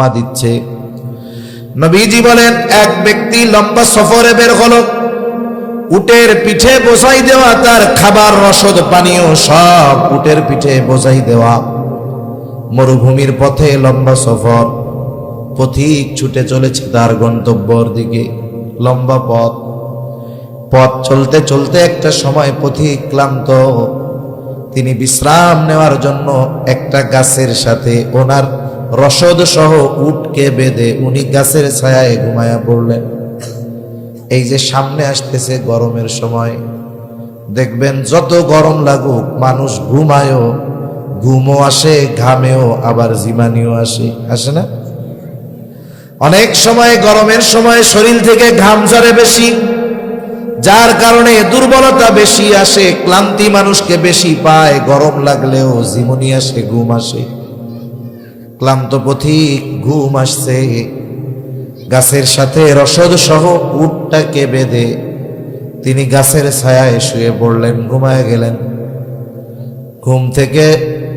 মা দিচ্ছে। নবীজি বলেন, এক ব্যক্তি লম্বা সফরে বের হলো। উটের পিঠে বসাই দেওয়া, তার খাবার, রসদ, পানীয় সব উটের পিঠে বসাই দেওয়া। মরুভূমির পথে লম্বা সফর, পথিক ছুটে চলেছে তার গন্তব্যর দিকে। লম্বা পথ পথ চলতে চলতে একটা সময় পথিক ক্লান্ত। তিনি বিশ্রাম নেওয়ার জন্য একটা গাছের সাথে ওনার রসদ সহ উটকে বেঁধে উনি গাছের ছায়ায় ঘুমায়া পড়লেন। এই যে সামনে আসতেছে গরমের সময়, দেখবেন যত গরম লাগুক, মানুষ ঘুমায়ও, ঘুমও আসে, ঘামেও, আবার জিমানিও আসে আসে না? অনেক সময় গরমের সময় শরীর থেকে ঘাম ঝরে বেশি, যার কারণে দুর্বলতা বেশি আসে, ক্লান্তি মানুষকে বেশি পায়, গরম লাগলেও জিমনি আসে, ঘুম আসে। ক্লান্ত পথিক ঘুম আসছে। গাছের সাথে রসদ সহ উটটাকে বেঁধে তিনি গাছের ছায়ায় শুয়ে পড়লেন, ঘুমায় গেলেন। ঘুম থেকে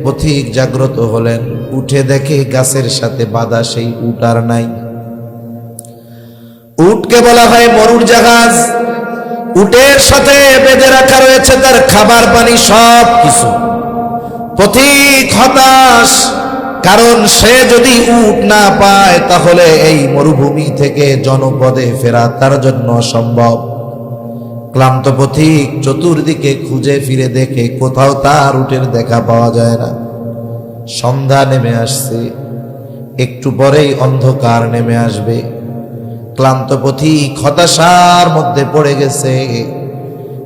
পথিক জাগ্রত হলেন, উঠে দেখে গাছের সাথে বাঁধা সেই উট আর নাই। উটকে বলা হয় মরুর জাহাজ। উটের সাথে বেঁধে রাখা রয়েছে তার খাবার পানি সব কিছু পথিক হতাশ কারণ সে যদি উট না পায়, তাহলে এই মরুভূমি থেকে জনপদে ফেরা তার জন্য সম্ভব ক্লান্ত পথিক চতুর্দিকে খুঁজে ফিরে দেখে কোথাও তার উটের দেখা পাওয়া যায় না। সন্ধ্যা নেমে আসছে। একটু পরেই অন্ধকার নেমে আসবে। ক্লান্ত পথিক হতাশার মধ্যে পড়ে গেছে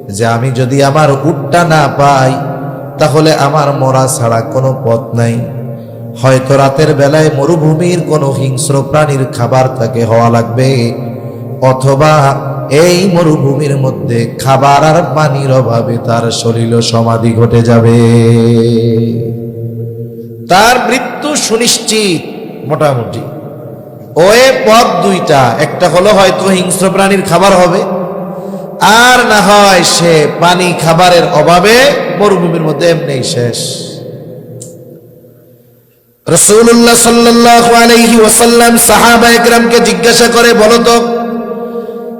যে আমি যদি আমার উটটা না পাই, তাহলে আমার মরা ছাড়া কোনো পথ নাই। হয়তো রাতের বেলায় মরুভূমির কোনো হিংস্র প্রাণীর খাবার তাকে হওয়া লাগবে। অথবা এই মরুভূমির মধ্যে খাবার আর পানির অভাবে তার শরীর সমাধি ঘটে যাবে। তার মৃত্যু সুনিশ্চিত মোটামুটি। ওয়ে পথ দুইটা, একটা হলো হয়তো হিংস্র প্রাণীর খাবার হবে, আর না হয় সে পানি খাবারের অভাবে মরুভূমির মধ্যে এমনি শেষ। রসুল্লাহ সাল্লাহ আলহি ওসাল্লাম সাহাবা একরামকে জিজ্ঞাসা করে, বলো তো,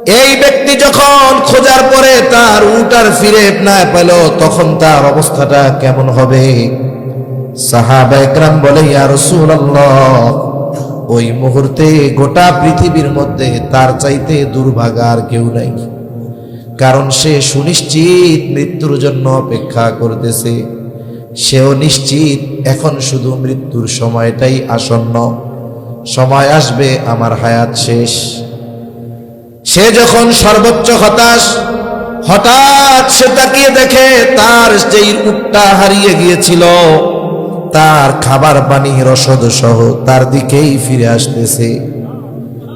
এই ব্যক্তি যখন খোঁজার পরে তার উটার ফিরে না পেল, তখন তার অবস্থাটা কেমন হবে? সাহাবা একরাম বলে, ইয়া রসুল্লাহ ওই মুহূর্তে গোটা পৃথিবীর মধ্যে তার চাইতে দুর্ভাগা আর কেউ নাই। কারণ সে সুনিশ্চিত মৃত্যুর জন্য অপেক্ষা করতেছে। সেও নিশ্চিত, এখন শুধু মৃত্যুর সময়টাই আসন্ন। সময় আসবে, আমার হায়াত শেষ। সে যখন সর্বোচ্চ হতাশ, হঠাৎ সে তাকিয়ে দেখে তার যেই উটটা হারিয়ে গিয়েছিল, তার খাবার পানি রসদ সহ তার দিকেই ফিরে আসতেছে।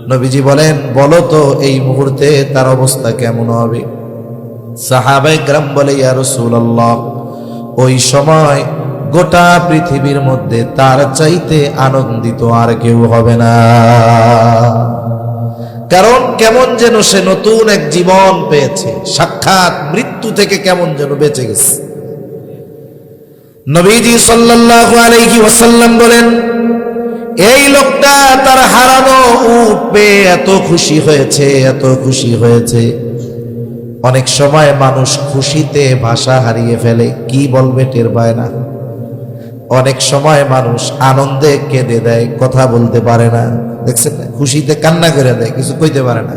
নবীজি বলেন, বলো তো, এই মুহূর্তে তার অবস্থা কেমন হবে? সাহাবাই গ্রাম বলে, ইয়া রাসূলুল্লাহ। ওই সময় গোটা পৃথিবীর মধ্যে তার চাইতে আনন্দিত আর কেউ হবে না। কারণ কেমন যেন সে নতুন এক জীবন পেয়েছে, সাক্ষাৎ মৃত্যু থেকে কেমন যেন বেঁচে গেছে। নবীজি সাল্লাল্লাহু আলাইহি ওয়াসাল্লাম বলেন, এই লোকটা তার হারানো পেয়ে এত খুশি হয়েছে, এত খুশি হয়েছে। অনেক সময় মানুষ খুশিতে ভাষা হারিয়ে ফেলে, কি বলবে টের পায় না। অনেক সময় মানুষ আনন্দে কেঁদে দেয়, কথা বলতে পারে না। দেখছেন খুশিতে কান্না করে দেয়, কিছু কইতে পারে না।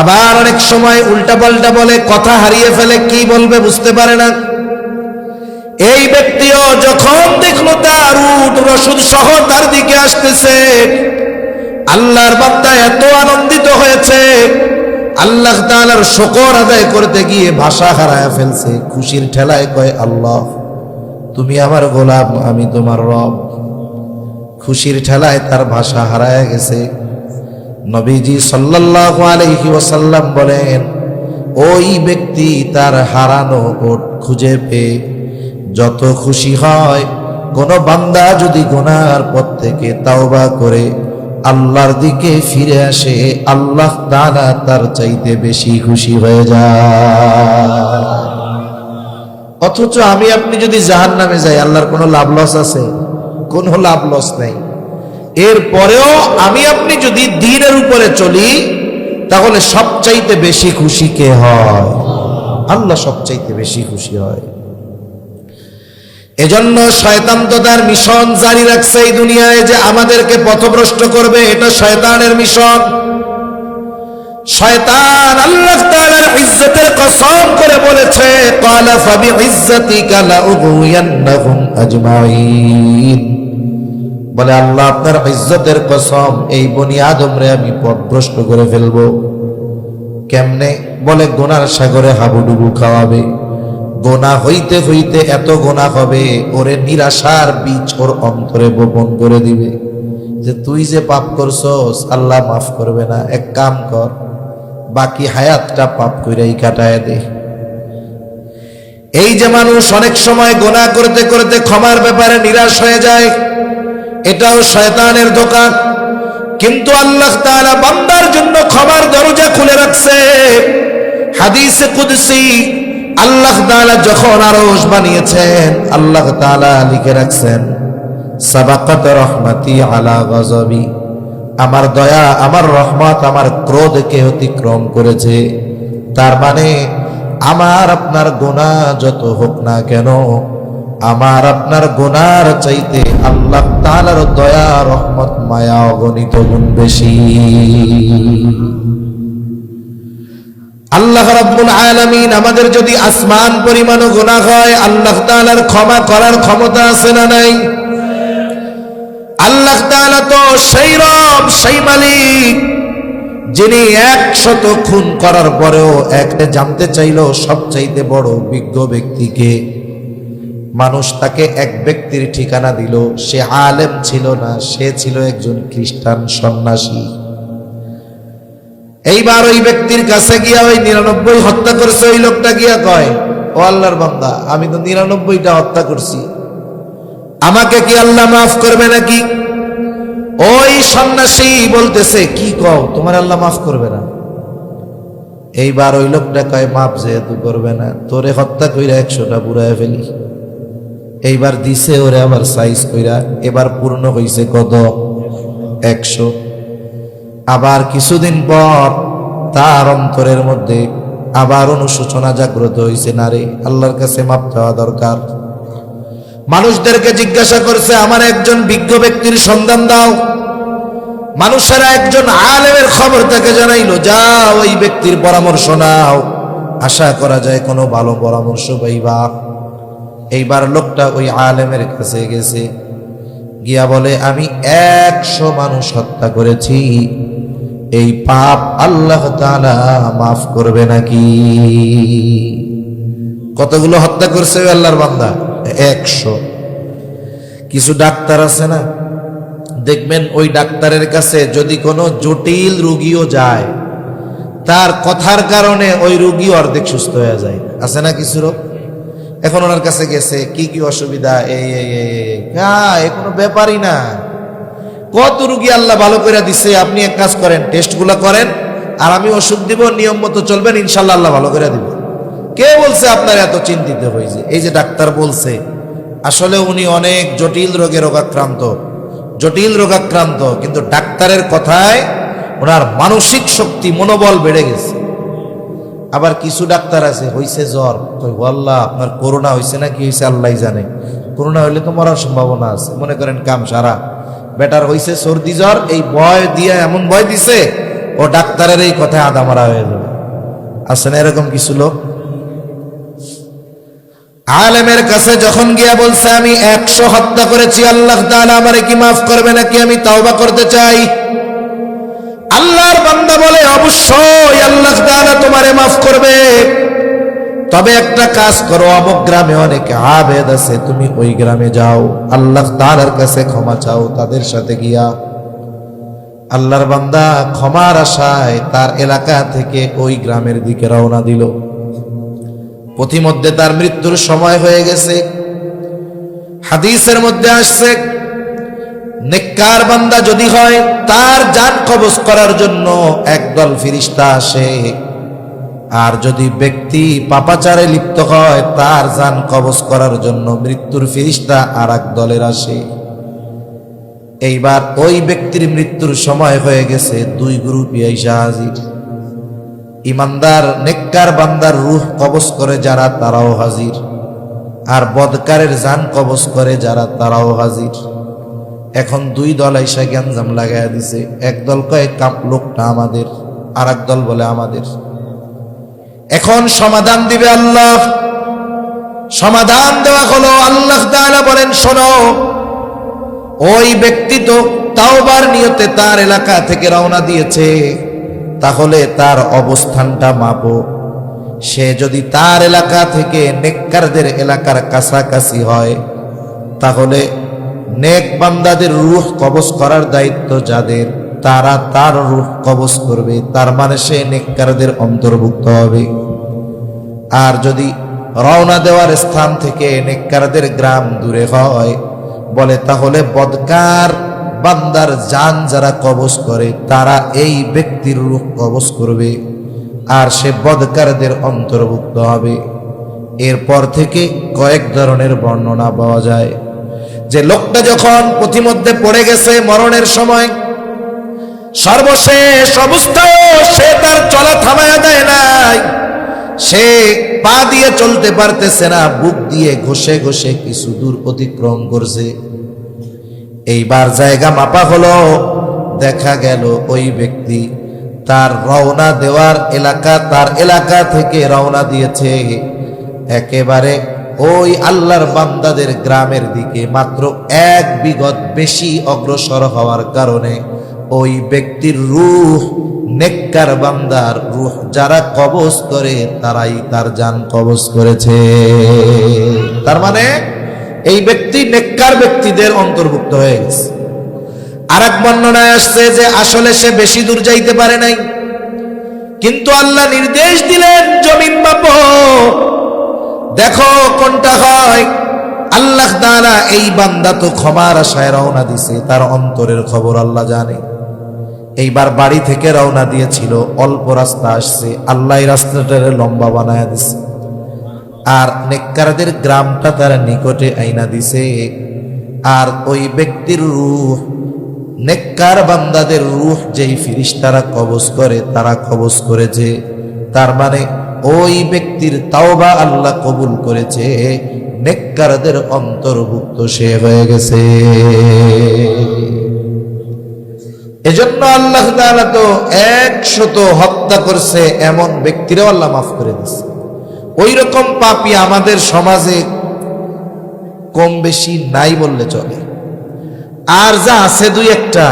আবার অনেক সময় উল্টা পাল্টা বলে, কথা হারিয়ে ফেলে, কি বলবে বুঝতে পারে না। এই ব্যক্তিও যখন দেখল তার উট রসুদ সহ তার দিকে আসতেছে, আল্লাহর বান্দা এত আনন্দিত হয়েছে আল্লাহ তাআলার শকর আদায় করতে গিয়ে ভাষা হারায় ফেলছে। খুশির ঠেলায় কয়, আল্লাহ, তুমি আমার গোলাম, আমি তোমার রব। খুশির ঠেলায় তার ভাষা হারায় গেছে। নবীজি সাল্লাল্লাহু আলাইহি ওয়াসাল্লাম বলেন, ওই ব্যক্তি তার হারানো ওট খুঁজে পেয়ে যত খুশি হয়, কোনো বান্দা যদি গোনার পথ থেকে তাওবা করে আল্লাহর দিকে ফিরে আসে, আল্লাহ তাআলা তার চাইতে বেশি খুশি হয়ে যায়। অথচ আমি আপনি যদি জাহান নামে যাই, আল্লাহর কোনো লাভ লস আছে? কোনো লাভ লস নাই। এরপরেও আমি আপনি যদি দিনের উপরে চলি, তাহলে সবচাইতে বেশি খুশি কে হয়? আল্লাহ সবচাইতে বেশি খুশি হয়। এজন্য শয়তান তো তার মিশন জারি রাখছে এই দুনিয়ায় যে আমাদেরকে পথভ্রষ্ট করবে, এটা শয়তানের মিশন। শয়তান আল্লাহ তাআলার ইজ্জতের কসম করে বলেছে, ক্বালা ফাবি ইজ্জাতিকা লাউগুয়ান্নাহুম আজমাইন বলে, আল্লাহ আপনার ইজ্জতের কসম, এই বনি আদমরে আমি পথভ্রষ্ট করে ফেলব। কেমনে? বলে, গোনার সাগরে হাবুডুবু খাওয়াবে। গোনা হইতে হইতে এত গোনা হবে, ওরে নিরাশার বীজ ওর অন্তরে বপন করে দিবে। যে তুই যে পাপ করছস, আল্লাহ মাফ করবে না। এক কাম কর, বাকি হায়াতটা পাপ কইরাই কাটায় দে। এই যে মানুষ অনেক সময় গোনা করতে করতে ক্ষমার ব্যাপারে নিরাশ হয়ে যায়, এটাও শয়তানের দোকান। কিন্তু আল্লাহ বান্দার জন্য ক্ষমার দরজা খুলে রাখছে। হাদিসে কুদসি আল্লাহ তাআলা যখন আরশ বানিয়েছেন, আল্লাহ তাআলা লিখে রাখছেন, সাবাকাত রহমাতি আলা গজবি। আমার দয়া, আমার রহমত, আমার ক্রোধকে অতিক্রম করেছে। তার মানে আমার আপনার গোনা যত হোক না কেন, আমার আপনার গোনার চাইতে আল্লাহ তাআলার দয়া, রহমত, মায়া অগণিত গুণ বেশি। আল্লাহ রাব্বুল আলামিন আমাদের যদি আসমান পরিমাণও গুনাহ হয়, আল্লাহ তাআলার ক্ষমা করার ক্ষমতা আছে না নাই? আল্লাহ তাআলা তো সেই রব, সেই মালিক, যিনি একশত খুন করার পরেও একটা জানতে চাইল সবচাইতে বড় বিজ্ঞ ব্যক্তিকে। মানুষ তাকে এক ব্যক্তির ঠিকানা দিল, সে আলেম ছিল না, সে ছিল একজন খ্রিস্টান সন্ন্যাসী। এইবার ওই ব্যক্তির কাছে গিয়া ওই নিরানব্বই হত্যা করছে, ওই লোকটা গিয়া কয়, ও আল্লাহর বান্দা, আমি তো নিরানব্বইটা হত্যা করছি। আমাকে কি আল্লাহ মাফ করবে নাকি? ওই সন্ন্যাসী বলতেছে, কি কও, তোমার আল্লাহ মাফ করবে না? এইবার ওই লোকটা কয় মাফ যেহেতু করবে না, তোরে হত্যা কইরা একশোটা বুড়ায় ফেলি। এইবার দিছে ওরে আবার সাইজ কইরা, এবার পূর্ণ হইছে কত? একশো। আবার কিছুদিন পর তার অন্তরের মধ্যে আবার অনুশোচনা জাগ্রত হয়েছে নারে আল্লাহর কাছে মাপ চাওয়া দরকার। মানুষদেরকে জিজ্ঞাসা করছে, আমার একজন বিজ্ঞ ব্যক্তির সন্ধান দাও। মানুষেরা একজন আলেমের খবর তাকে জানাইলো যা ওই ব্যক্তির পরামর্শ নাও। আশা করা যায় কোনো ভালো পরামর্শ পাইবা। এইবার লোকটা ওই আলেমের কাছে গেছে। গিয়া বলে, আমি একশো মানুষ হত্যা করেছি। এই পাপ আল্লাহ মাফ করবে নাকি? কতগুলো হত্যা করছে আল্লাহর বান্দা? একশো। কিছু ডাক্তার আছে না? দেখবেন ওই ডাক্তারের কাছে যদি কোনো জটিল রুগীও যায়, তার কথার কারণে ওই রুগী অর্ধেক সুস্থ হয়ে যায়। আছে না কিছু রোগ? এখন ওনার কাছে গেছে, কি কি অসুবিধা? এই এ কোনো ব্যাপারই না। কত রুগী আল্লাহ ভালো করে দিছে, আপনি এক কাজ করেন, টেস্টগুলো করেন, আর আমি ওষুধ দিব, নিয়ম মতো চলবেন ইনশাল্লাহ আল্লাহ ভালো করে দিব। কে বলছে, আপনার এত চিন্তিত হয়েছে এই যে ডাক্তার বলছে, আসলে উনি অনেক জটিল রোগে রোগাক্রান্ত, জটিল রোগাক্রান্ত, কিন্তু ডাক্তারের কথায় ওনার মানসিক শক্তি, মনোবল বেড়ে গেছে। আবার কিছু ডাক্তার আছে, হইছে জ্বর। আল্লাহ আপনার করোনা হইছে না, কি হয়েছে আল্লাহ জানে। করোনা হইলে তো মরার সম্ভাবনা আছে। মনে করেন কাম সারা। বেটার হইছে সর্দি জ্বর, এই ভয় দিয়ে এমন ভয় দিছে, ও ডাক্তারের এই কথায় আদা মারা হয়ে যাবে। আছে না এরকম কিছু লোক? আলেমের কাছে যখন গিয়া বলছে, আমি একশো হত্যা করেছি, আল্লাহ তাআলা আমারে কি মাফ করবে নাকি আমি তাওবা করতে চাই? আল্লাহর বান্দা বলে, অবশ্যই আল্লাহ তাআলা তোমারে মাফ করবে। তবে একটা কাজ করো, অমুক গ্রামে অনেক আবেদ আছে, তুমি ওই গ্রামে যাও। আল্লাহ তাআলার কাছে ক্ষমা চাও, তাদের সাথে গিয়া। আল্লাহর বান্দা ক্ষমার আশায় তার এলাকা থেকে ওই গ্রামের দিকে রওনা দিল। পথিমধ্যে তার মৃত্যুর সময় হয়ে গেছে। হাদিসের মধ্যে আসছে নেককার বান্দা যদি হয়, তার জান কবজ করার জন্য একদল ফিরিস্তা আসে। আর যদি ব্যক্তি পাপাচারে লিপ্ত হয়, তার জান কবজ করার জন্য মৃত্যুর ফিরিস্তা আর এক দলের আসে। এইবার ওই ব্যক্তির মৃত্যুর সময় হয়ে গেছে দুই গ্রুপ আইসা হাজির। ইমানদার, নেককার বান্দার রূহ কবজ করে যারা, তারাও হাজির। আর বদকারের জান কবজ করে যারা, তারাও হাজির। এখন দুই দল আইসা গ্যাঞ্জাম লাগাইয়া দিছে। এক দল কয়েক কাপ লোকটা আমাদের। আর এক দল বলে, আমাদের। এখন সমাধান দিবে আল্লাহ। সমাধান দেওয়া হলো, আল্লাহ বলেন, শোনো, ওই ব্যক্তি তো তাওবার নিয়তে তার এলাকা থেকে রওনা দিয়েছে। তাহলে তার অবস্থানটা মাপো। সে যদি তার এলাকা থেকে নেককারদের এলাকার কাছাকাছি হয়, তাহলে নেক বান্দাদের রূহ কবজ করার দায়িত্ব যাদের, তারা তার রূহ কবজ করবে, তার মানে সে নেককারদের অন্তর্ভুক্ত হবে। আর যদি রওনা দেওয়ার স্থান থেকে নেককারদের গ্রাম দূরে হয়, বলে তাহলে বদকার বান্দার জান যারা কবজ করে, তারা এই ব্যক্তির রূপ কবজ করবে আর সে বদকারদের অন্তর্ভুক্ত হবে। এরপর থেকে কয়েক ধরনের বর্ণনা পাওয়া যায়। যে লোকটা যখন পথিমধ্যে পড়ে গেছে মরণের সময়, সর্বশেষ অবস্থায় সে তার চলা থামায়া দেয় নাই। সে পা দিয়ে চলতে পারতেছে না, বুক দিয়ে ঘষে ঘষে কিছু দূর অতিক্রম করছে। এইবার জায়গা মাপা হলো, দেখা গেল ওই ব্যক্তি তার রওনা দেওয়ার এলাকা তার এলাকা থেকে রওনা দিয়েছে। একেবারে ওই আল্লাহর বান্দাদের গ্রামের দিকে মাত্র এক বিগত বেশি অগ্রসর হওয়ার কারণে ওই ব্যক্তির রুহ, নেককার বান্দার রুহ যারা কবজ করে, তারাই তার জান কবজ করেছে। তার মানে এই ব্যক্তি নেককার ব্যক্তিদের অন্তর্ভুক্ত হয়ে গেছে। আর এক বর্ণনায় আসছে যে আসলে সে বেশি দূর যাইতে পারে নাই। কিন্তু আল্লাহ নির্দেশ দিলেন, জমিন মাপ দেখো কোনটা হয়। আল্লাহ দ্বারা এই বান্দা তো ক্ষমার আশায় রওনা দিছে, তার অন্তরের খবর আল্লাহ জানে। এইবার বাড়ি থেকে রওনা দিয়েছিল, অল্প রাস্তা আসছে, আল্লাহ রাস্তাটারে লম্বা বানায় দিছে। আর নেককারদের গ্রামটা তারা নিকটে আইনা দিছে। আর ওই ব্যক্তির রূহ, নেককার বান্দাদের রূহ যেই ফিরিস্তারা কবজ করে, তারা কবজ করেছে। তার মানে ওই ব্যক্তির তাওবা আল্লাহ কবুল করেছে। নেককারদের অন্তর্ভুক্ত সে হয়ে গেছে। এজন্য আল্লাহ তাআলা তো একশত হত্যা করছে, এমন ব্যক্তিরাও আল্লাহ মাফ করে দিচ্ছে ওই রকম পাপি আমাদের সমাজে কম বেশি নাই বললে চলে। আর যা আছে দুই একটা,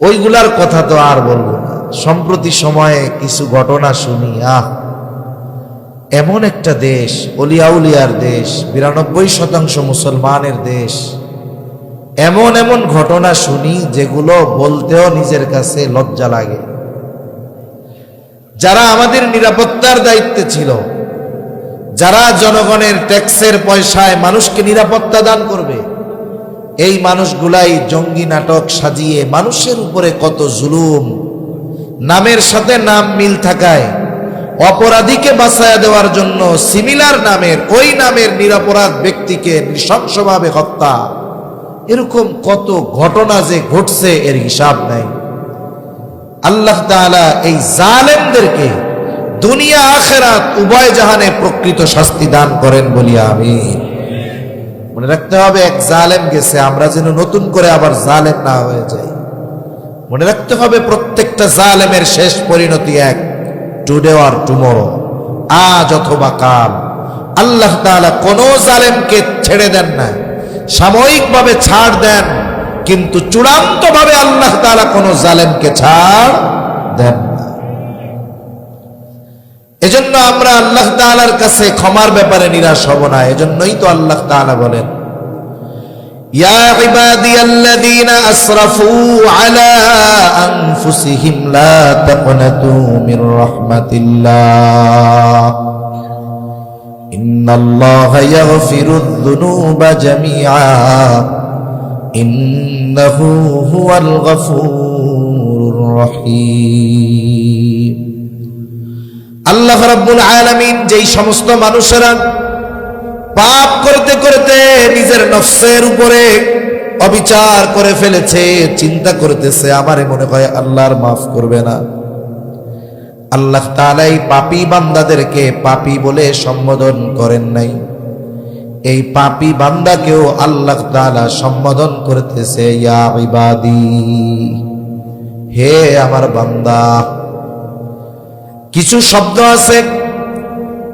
ওইগুলার কথা তো আর বলব না। সম্প্রতি সময়ে কিছু ঘটনা শুনি, আহ! এমন একটা দেশ, অলিয়াউলিয়ার দেশ, বিরানব্বই শতাংশ মুসলমানের দেশ। এমন এমন ঘটনা শুনি যেগুলো বলতেও নিজের কাছে লজ্জা লাগে। যারা আমাদের নিরাপত্তার দায়িত্বে ছিল, যারা জনগণের ট্যাক্সের পয়সায় মানুষকে নিরাপত্তা দান করবে, এই মানুষগুলাই জঙ্গি নাটক সাজিয়ে মানুষের উপরে কত জুলুম নামের সাথে নাম মিল থাকায় অপরাধীকে বাঁচায়া দেওয়ার জন্য সিমিলার নামের, ওই নামের নিরাপরাধ ব্যক্তিকে নৃশংসভাবে হত্যা। এরকম কত ঘটনা যে ঘটছে এর হিসাব নাই। আল্লাহ তাআলা এই জালেমদেরকে দুনিয়া আখেরাত উভয় জাহানে প্রকৃত শাস্তি দান করেন বলি আমি মনে রাখতে হবে, এক জালেম গেছে, আমরা যেন নতুন করে আবার জালেম না হয়ে যাই। মনে রাখতে হবে প্রত্যেকটা জালেমের শেষ পরিণতি এক টুডে আর টুমোরো আজ অথবা কাল। আল্লাহ তাআলা কোন জালেমকে ছেড়ে দেন না, সাময়িকভাবে ছাড় দেন, কিন্তু চূড়ান্তভাবে আল্লাহ তাআলা কোন জালেমকে ছাড় দেন না। এজন্য আমরা আল্লাহ তাআলার কাছে ক্ষমার ব্যাপারে নিরাশ হব না, এজন্যই তো আল্লাহ তাআলা বলেন يا عبادي الذين أسرفوا على أنفسهم لا تقنطوا من رحمة الله إن الله يغفر الذنوب جميعا إنه هو الغفور الرحيم আল্লাহ রাব্বুল আলামিন যেই সমস্ত মানুষেরা পাপ করতে করতে নিজের নফসের উপরে অবিচার করে ফেলেছে, চিন্তা করতেছে, আমারে মনে হয় আল্লাহর মাফ করবে না। আল্লাহ তালাই পাপি বান্দাদেরকে পাপি বলে সম্বোধন করেন নাই। এই পাপি বান্দাকেও আল্লাহ তাআলা সম্বোধন করতেছে হে আমার বান্দা। কিছু শব্দ আছে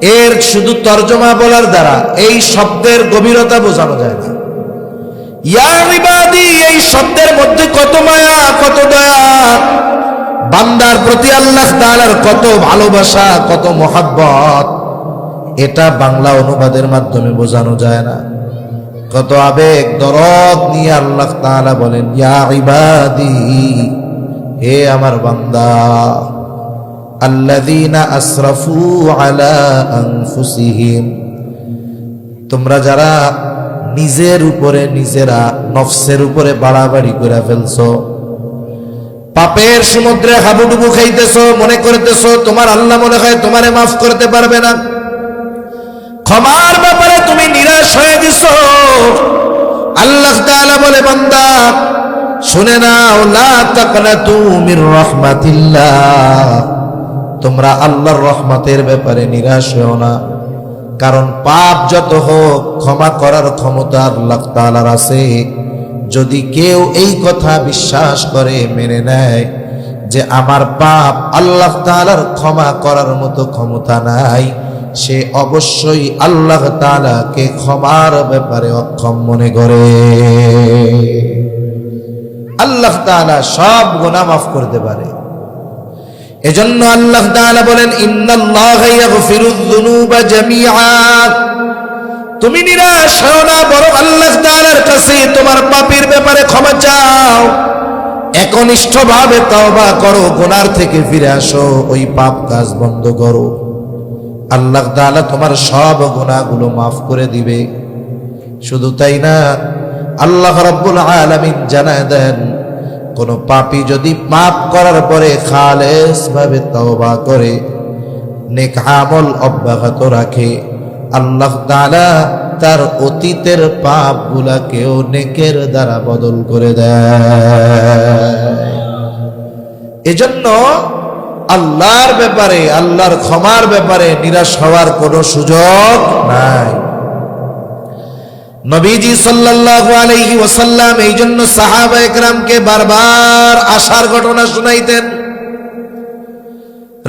এর শুধু তর্জমা বলার দ্বারা এই শব্দের গভীরতা বোঝানো যায় না। এই শব্দের মধ্যে কত মায়া, কত দয়া। বান্দার প্রতি আল্লাহ তাআলার কত ভালোবাসা, কত মোহাব্বত। এটা বাংলা অনুবাদের মাধ্যমে বোঝানো যায় না। কত আবেগ, দরদ নিয়ে আল্লাহ তাআলা বলেন, ইয়া ইবাদি, হে আমার বান্দা। আল্লাযীনা আসরাফু আলা আনফুসিহিম। তোমরা যারা নিজের উপরে নিজেরা নফসের উপরে বাড়াবাড়ি করে ফেলছো, পাপের সমুদ্রে হাবুডুবু খাইতেছো, মনে করতেছো তোমার আল্লাহ মনে হয় তোমারে মাফ করতে পারবে না। ক্ষমার ব্যাপারে তুমি নিরাশ হয়ে গেছো। আল্লাহ তাআলা বলে, বান্দা, শুনে নাও, লা তাকনাতু মির রাহমাতিল্লাহ। তোমরা আল্লাহর রহমতের ব্যাপারে নিরাশ হও না। কারণ পাপ যত হোক, ক্ষমা করার ক্ষমতা আল্লাহ তাআলার আছে। যদি কেউ এই কথা বিশ্বাস করে, মেনে নেয় যে আমার পাপ আল্লাহ তাআলার ক্ষমা করার মতো ক্ষমতা নাই, সে অবশ্যই আল্লাহ তাআলাকে ক্ষমার ব্যাপারে অক্ষম মনে করে। আল্লাহ তাআলা সব গুনাহ মাফ করতে পারে। এজন্য আল্লাহ তাআলা বলেন তুমি নিরাশ হও না, বরং আল্লাহ তাআলার কাছে তোমার পাপের ব্যাপারে ক্ষমা চাও। একনিষ্ঠভাবে তওবা করো, গুনার থেকে ফিরে আসো, ওই পাপ কাজ বন্ধ করো। আল্লাহ তাআলা তোমার সব গুনাহগুলো মাফ করে দিবে। শুধু তাই না, আল্লাহ রাব্বুল আলামিন জানায় দেন কোন পাপী যদি পাপ করার পরে খালেস ভাবে তওবা করে, নেক আমল অব্যাহত রাখে। আল্লাহ তাআলা তার অতীতের পাপ গুলাকেও নেকের দ্বারা বদল করে দেয়। এজন্য আল্লাহর ব্যাপারে, আল্লাহর ক্ষমার ব্যাপারে নিরাশ হওয়ার কোনো সুযোগ নাই। নবীজি সাল্লাল্লাহু আলাইহি ওয়াসাল্লাম এই জন্য সাহাবা একরামকে বারবার আসার ঘটনা শুনাইতেন।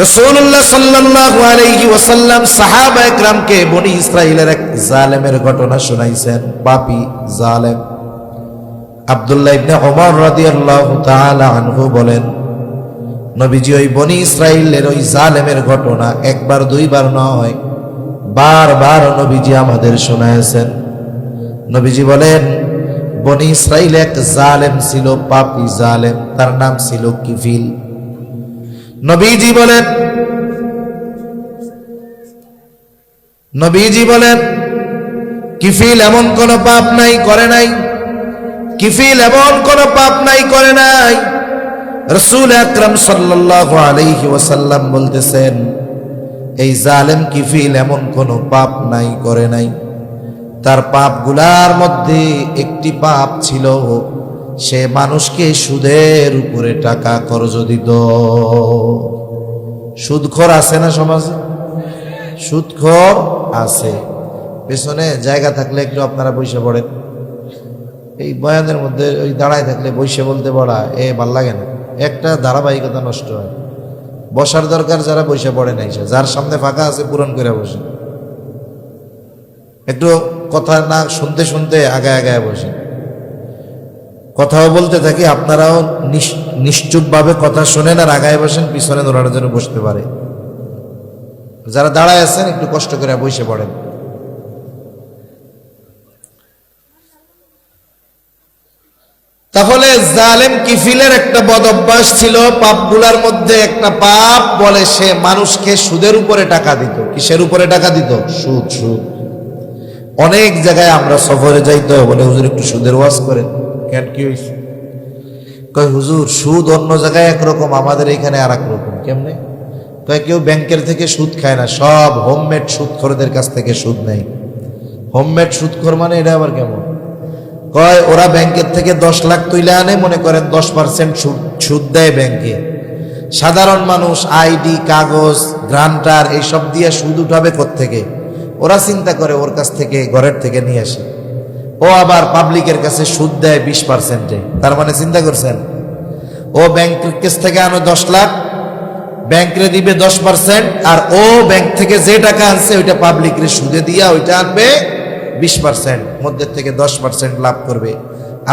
রাসূলুল্লাহ সাল্লাল্লাহু আলাইহি ওয়াসাল্লাম সাহাবা একরামকে বনি ইসরাইলের এক জালেমের ঘটনা শুনাইছেন, পাপী জালেম। আব্দুল্লাহ ইবনে ওমর রাদিয়াল্লাহু তাআলা আনহু বলেন, নবীজি ওই বনি ইসরাইলের ওই জালেমের ঘটনা একবার দুইবার নয়, বারবার নবীজি আমাদের শোনায়ছেন নবীজি বলেন, বনি ইসরাইল এক জালেম ছিল, পাপি জালেম, তার নাম ছিল কিফিল নবীজি বলেন নবীজি বলেন কিফিল এমন কোন পাপ নাই, করে নাই। কিফিল এমন কোন পাপ নাই, করে নাই। রসুল আকরাম সাল্লাল্লাহু আলাইহি ওয়াসাল্লাম বলতেছেন, এই জালেম কিফিল এমন কোন পাপ নাই, করে নাই। তার পাপগুলার মধ্যে একটি পাপ ছিল। সে মানুষকে সুদের উপরে টাকা কর্জ দিত। সুদখোর আছে না সমাজে? সুদখোর আছে। পেছনে জায়গা থাকলে একটু আপনারা বসে পড়েন। এই বয়ানের মধ্যে ওই দাঁড়ায় থাকলে বসে বলতে পড়া এ, ভালো লাগে না। একটা ধারাবাহিকতা নষ্ট হয়। বসার দরকার যারা বসে পড়ে নাই যার সামনে ফাঁকা আছে পূরণ করে বসে। একটু কথা না শুনতে শুনতে আগায় আগায় বসে। কথাও বলতে থাকি, আপনারাও নিশ্চুপভাবে কথা শোনেন আর আগায় বসেন, পিছনে দৌড়ানোর জন্য বসতে পারে। যারা দাঁড়ায় আছেন, একটু কষ্ট করে বসে পড়েন। তাহলে জালেম কিফিলের একটা বদ অভ্যাস ছিল, পাপগুলার মধ্যে একটা পাপ বলে সে মানুষকে সুদের উপরে টাকা দিত। কিসের উপরে টাকা দিত? সুদ সুদ। অনেক জায়গায় আমরা সফরে যাইতে বলে হুজুর একটু সুদের ওয়াজ করেন। কেন কি হয়েছে? কয়, হুজুর, সুদ অন্য জায়গায় একরকম, আমাদের এখানে আর রকম কেমনে? কয়, কেউ ব্যাংকের থেকে সুদ খায় না, সব হোমমেড সুদখোরদের কাছ থেকে সুদ নেই হোমমেড সুদখোর মানে এটা আবার কেমন? কয়, ওরা ব্যাংকের থেকে দশ লাখ তুলে আনে, মনে করেন দশ পার্সেন্ট সুদ সুদ দেয় ব্যাংকে। সাধারণ মানুষ আইডি, কাগজ, গ্রান্টার, এইসব দিয়ে সুদ উঠাবে থেকে ওরা চিন্তা করে ওর কাছ থেকে ঘরের থেকে নিয়ে আসে। ও আবার পাবলিকের কাছে সুদ দেয় বিশ পার্সেন্টে। তার মানে চিন্তা করছেন? ও ব্যাংকের কেস থেকে আনো দশ লাখ ব্যাংকে দিবে দশ পার্সেন্ট, আর ও ব্যাংক থেকে যে টাকা আনছে ওইটা পাবলিকের সুদে দিয়া ওইটা আনবে বিশ পার্সেন্ট, মধ্যে থেকে দশ পার্সেন্ট লাভ করবে।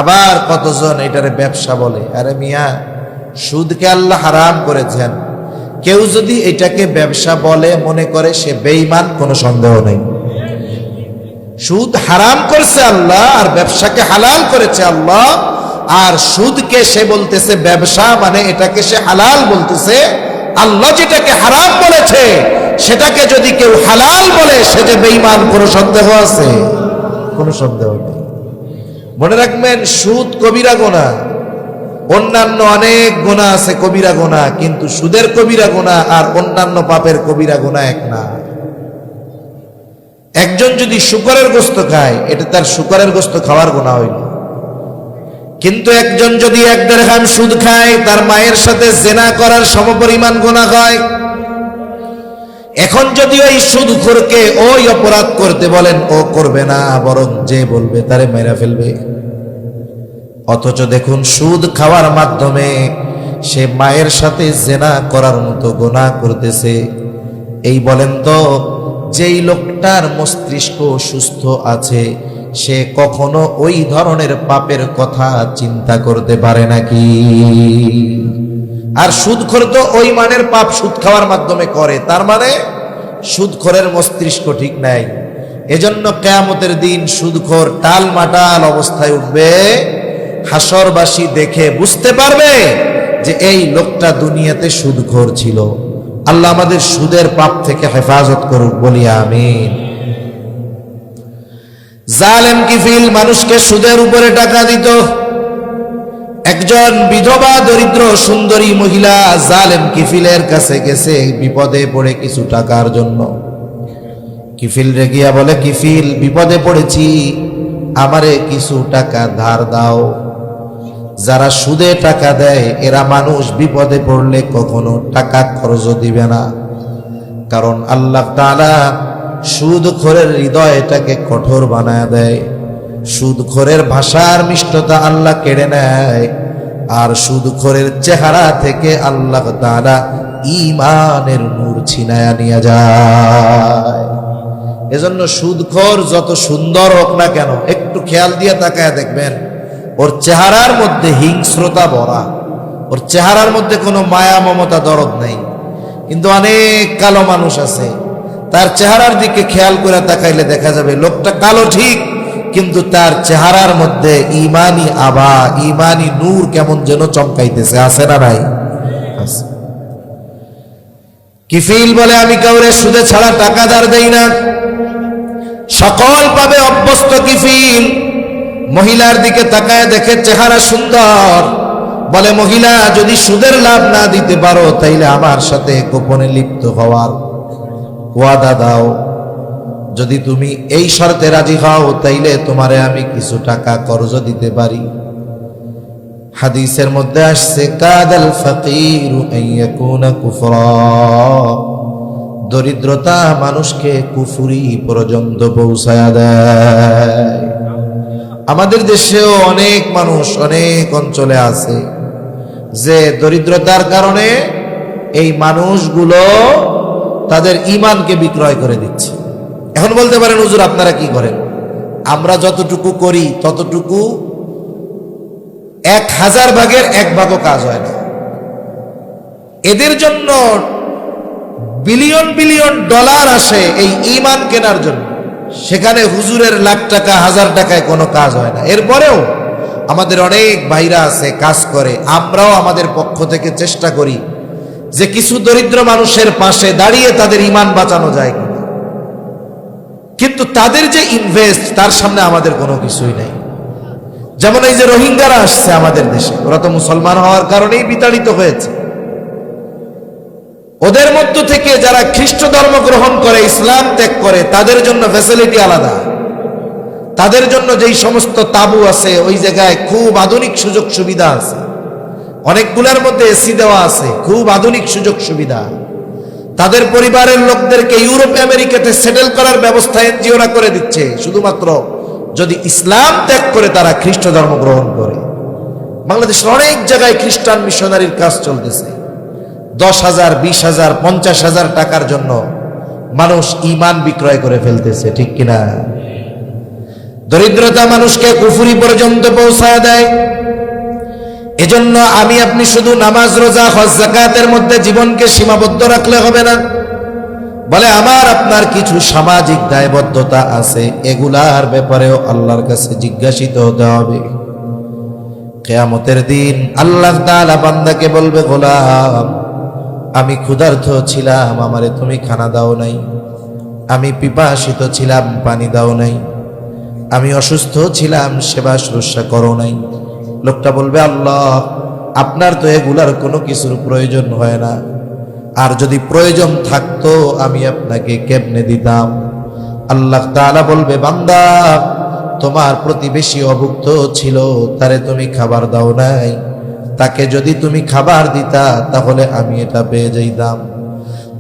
আবার কতজন এটারে ব্যবসা বলে? আরে মিয়া, সুদকে আল্লাহ হারাম করেছেন। কেউ যদি এটাকে ব্যবসা বলে, মনে করে সে বেইমান কোনো সন্দেহ নেই। সুদ হারাম করছে আল্লাহ, আর ব্যবসাকে হালাল করেছে আল্লাহ, আর সুদকে সে বলতেছে ব্যবসা মানে এটাকে সে হালাল বলতেছে। আল্লাহ যেটাকে হারাম বলেছে, সেটাকে যদি কেউ হালাল বলে, সে যে বেইমান কোনো সন্দেহ আছে? কোনো সন্দেহ নেই। মনে রাখবেন, সুদ কবিরা গোনা। অন্যান্য অনেক গোনা আছে, কবিরা গোনা কিন্তু সুদের কবিরা গোনা আর অন্যান্য পাপের কবিরা গোনা এক না। একজন যদি শুকরের গোস্ত খায়, এটা তার শুকরের গোস্ত খাওয়ার গোনা হইল। কিন্তু একজন যদি এক দেড় সুদ খায়, তার মায়ের সাথে জেনা করার সমপরিমাণ গোনা হয়। এখন যদি ওই সুদ সুদখোরকে ওই অপরাধ করতে বলেন, ও করবে না, বরং যে বলবে তারে মেরা ফেলবে। অথচ দেখুন, সুদ খাওয়ার মাধ্যমে সে মায়ের সাথে জেনা করার মতো গোনা করতেছে। এই বলেন তো, যেই লোকটার মস্তিষ্ক সুস্থ আছে, সে কখনো ওই ধরনের পাপের কথা চিন্তা করতে পারে নাকি? আর সুদখোর তো ওই মানের পাপ সুদ খাওয়ার মাধ্যমে করে, তার মানে সুদখোরের মস্তিষ্ক ঠিক নাই। এজন্য কেয়ামতের দিন সুদখোর টাল মাটাল অবস্থায় উঠবে। হাসরবাসী দেখে বুঝতে পারবে যে এই লোকটা দুনিয়াতে সুদখোর ছিল। আল্লাহ আমাদের সুদের পাপ থেকে হেফাজত করুক, বলি আমিন। জালেম কিফিল মানুষকে সুদের উপরে টাকা দিত। একজন বিধবা, দরিদ্র, সুন্দরী মহিলা জালেম কিফিলের কাছে গেছে বিপদে পড়ে কিছু টাকার জন্য। কিফিল রে গিয়া বলে, কিফিল, বিপদে পড়েছি। আমারে কিছু টাকা ধার দাও। যারা সুদে টাকা দেয়, এরা মানুষ বিপদে পড়লে কখনো টাকা খরচ দিবে না। কারণ আল্লাহ তাআলা সুদখোরের হৃদয়টাকে কঠোর বানায় দেয়। সুদখোরের ভাষার মিষ্টতা আল্লাহ কেড়ে নেয়। আর সুদখোরের চেহারা থেকে আল্লাহ তাআলা ইমানের নূর ছিনায়া নিয়ে যায়। এজন্য সুদখোর যত সুন্দর হোক না কেন, একটু খেয়াল দিয়ে তাকায় দেখবেন ওর চেহারার মধ্যে হিংস্রতা ভরা। ওর চেহারার মধ্যে কোনো মায়া, মমতা, দরদ নেই। কিন্তু অনেক কালো মানুষ আছে। তার চেহারার দিকে খেয়াল করে তাকাইলে দেখা যাবে লোকটা কালো ঠিক, কিন্তু তার চেহারার মধ্যে ইমানি আবা ইমানি নূর কেমন যেন চমকাইতেছে। আছে না নাই? কিফিল বলে, আমি কাউরে সুদে ছাড়া টাকা ধার দেই না। সকল পাবে অভ্যস্ত কিফিল। মহিলার দিকে তাকায় দেখে চেহারা সুন্দর। বলে, মহিলা, যদি সুদের লাভ না দিতে পারো, তাইলে আমার সাথে গোপনে লিপ্ত হওয়ার ওয়াদা দাও। যদি তুমি এই শর্তে রাজি হও, তাইলে তোমারে আমি কিছু টাকা কর্জ দিতে পারি। হাদিসের মধ্যে আসছে, কাদাল ফকির দরিদ্রতা মানুষকে কুফুরি পর্যন্ত পৌঁছায়া দেয়। আমাদের দেশেও অনেক মানুষ, অনেক অঞ্চলে আছে যে দরিদ্রতার কারণে এই মানুষগুলো তাদের ইমানকে বিক্রয় করে দিচ্ছে। এখন বলতে পারেন, হুজুর, আপনারা কি করেন? আমরা যতটুকু করি, ততটুকু এক হাজার ভাগের এক ভাগও কাজ হয় না। এদের জন্য বিলিয়ন বিলিয়ন ডলার আসে এই ইমান কেনার জন্য। সেখানে হুজুরের লাখ টাকা, হাজার টাকায় কোনো কাজ হয় না। এরপরেও আমাদের অনেক ভাইরা আছে, কাজ করে। আমরাও আমাদের পক্ষ থেকে চেষ্টা করি যে কিছু দরিদ্র মানুষের পাশে দাঁড়িয়ে তাদের ইমান বাঁচানো যায় কিনা। কিন্তু তাদের যে ইনভেস্ট তার সামনে আমাদের কোনো কিছুই নেই। যেমন এই যে রোহিঙ্গারা আসছে আমাদের দেশে, ওরা তো মুসলমান হওয়ার কারণেই বিতাড়িত হয়েছে। ওদের মধ্য থেকে যারা খ্রিস্ট ধর্ম গ্রহণ করে, ইসলাম ত্যাগ করে, তাদের জন্য ফ্যাসিলিটি আলাদা। তাদের জন্য যেই সমস্ত তাবু আছে, ওই জায়গায় খুব আধুনিক সুযোগ সুবিধা আছে। অনেকগুলোর মধ্যে এসি দেওয়া আছে, খুব আধুনিক সুযোগ সুবিধা। তাদের পরিবারের লোকদেরকে ইউরোপ, আমেরিকাতে সেটেল করার ব্যবস্থা এনজিওরা করে দিচ্ছে। শুধুমাত্র যদি ইসলাম ত্যাগ করে তারা খ্রিস্ট ধর্ম গ্রহণ করে। বাংলাদেশের অনেক জায়গায় খ্রিস্টান মিশনারির কাজ চলতেছে। দশ হাজার, বিশ হাজার, পঞ্চাশ হাজার টাকার জন্য মানুষ ইমান বিক্রয় করে ফেলতেছে, ঠিক কিনা? দরিদ্রতা মানুষকে কুফুরি পর্যন্ত পৌঁছায় দেয়। এজন্য আমি, আপনি শুধু নামাজ, রোজা, হজ মধ্যে জীবনকে সীমাবদ্ধ রাখলে হবে না। বলে, আমার, আপনার কিছু সামাজিক দায়বদ্ধতা আছে, এগুলার ব্যাপারেও আল্লাহর কাছে জিজ্ঞাসিত হতে হবে। কেয়ামতের দিন আল্লাহ তাআলা বান্দাকে বলবে, গোলাম আমি ক্ষুধার্ত ছিলাম, আমারে তুমি খানা দাও নাই। আমি পিপাসিত ছিলাম, পানি দাও নাই। আমি অসুস্থ ছিলাম, সেবা শুশ্রূষা করো নাই। লোকটা বলবে, আল্লাহ, আপনার তো এগুলার কোনো কিছুর প্রয়োজন হয় না। আর যদি প্রয়োজন থাকতো, আমি আপনাকে কেমনে দিতাম? আল্লাহ তাআলা বলবে, বান্দা, তোমার প্রতিবেশী অভুক্ত ছিল, তারে তুমি খাবার দাও নাই। তাকে যদি তুমি খাবার দিতা, তাহলে আমি এটা পেয়ে যাইতাম।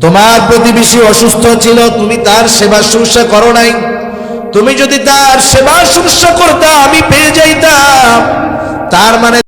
তোমার প্রতিবেশী অসুস্থ ছিল, তুমি তার সেবা শুশ্রূষা করো নাই। তুমি যদি তার সেবা শুশ্রূষা করতা, আমি পেয়ে যাইতাম। তার মানে